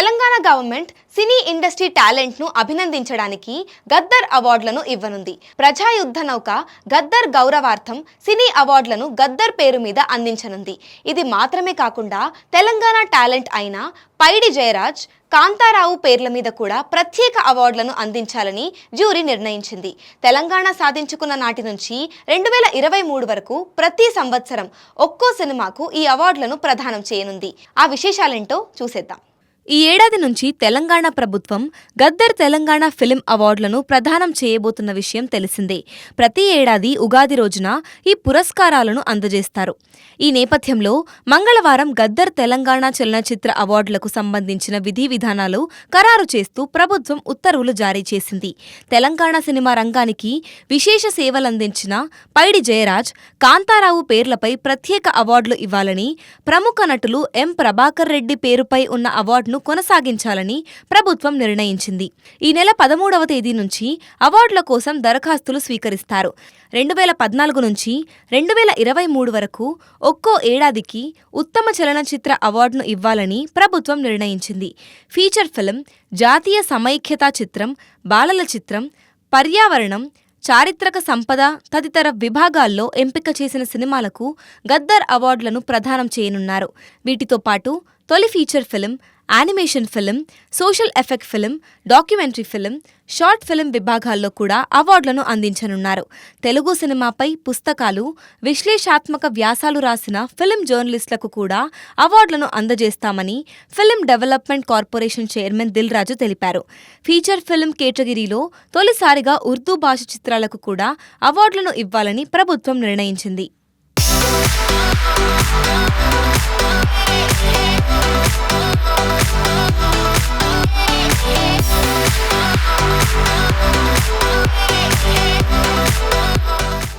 Telangana government cine industry టాలెంట్ను అభినందించడానికి గద్దర్ అవార్డులను ఇవ్వనుంది. ప్రజాయుద్ధ నౌక గద్దర్ గౌరవార్థం సినీ అవార్డులను గద్దర్ పేరు మీద అందించనుంది. ఇది మాత్రమే కాకుండా తెలంగాణ టాలెంట్ అయిన పైడి జయరాజ్ కాంతారావు పేర్ల మీద కూడా ప్రత్యేక అవార్డులను అందించాలని జ్యూరీ నిర్ణయించింది. తెలంగాణ సాధించుకున్న నాటి నుంచి రెండు వేల ఇరవై మూడు వరకు ప్రతి సంవత్సరం ఒక్కో సినిమాకు ఈ అవార్డులను ప్రదానం చేయనుంది. ఆ విశేషాలేంటో చూసేద్దాం. ఈ ఏడాది నుంచి తెలంగాణ ప్రభుత్వం గద్దర్ తెలంగాణ ఫిల్మ్ అవార్డులను ప్రదానం చేయబోతున్న విషయం తెలిసిందే. ప్రతి ఏడాది ఉగాది రోజున ఈ పురస్కారాలను అందజేస్తారు. ఈ నేపథ్యంలో మంగళవారం గద్దర్ తెలంగాణ చలనచిత్ర అవార్డులకు సంబంధించిన విధి విధానాలు ఖరారు చేస్తూ ప్రభుత్వం ఉత్తర్వులు జారీ చేసింది. తెలంగాణ సినిమా రంగానికి విశేష సేవలందించిన పైడి జయరాజ్ కాంతారావు పేర్లపై ప్రత్యేక అవార్డులు ఇవ్వాలని ప్రముఖ నటులు ఎం ప్రభాకర్ రెడ్డి పేరుపై ఉన్న అవార్డు అవార్డును కొనసాగించాలని ప్రభుత్వం నిర్ణయించింది. ఈ నెల పదమూడవ తేదీ నుంచి అవార్డుల కోసం దరఖాస్తులు స్వీకరిస్తారు. రెండు వేల పద్నాలుగు నుంచి రెండు వేల ఇరవై మూడు వరకు ఒక్కో ఏడాదికి ఉత్తమ చలనచిత్ర అవార్డును ఇవ్వాలని ప్రభుత్వం నిర్ణయించింది. ఫీచర్ ఫిల్మ్ జాతీయ సమైక్యతా చిత్రం బాలల చిత్రం పర్యావరణం చారిత్రక సంపద తదితర విభాగాల్లో ఎంపిక చేసిన సినిమాలకు గద్దర్ అవార్డులను ప్రదానం చేయనున్నారు. వీటితో పాటు తొలి feature film animation film social effect film documentary film short film విభాగాల్లో కూడా అవార్డులను అందించనున్నారు. తెలుగు సినిమాపై పుస్తకాలు విశ్లేషాత్మక వ్యాసాలు రాసిన ఫిలిం జర్నలిస్టులకు కూడా అవార్డులను అందజేస్తామని film development corporation chairman Dil Raju తెలిపారు. ఫీచర్ ఫిల్మ్ కేటగిరీలో తొలిసారిగా ఉర్దూ భాష చిత్రాలకు కూడా అవార్డులను ఇవ్వాలని ప్రభుత్వం నిర్ణయించింది.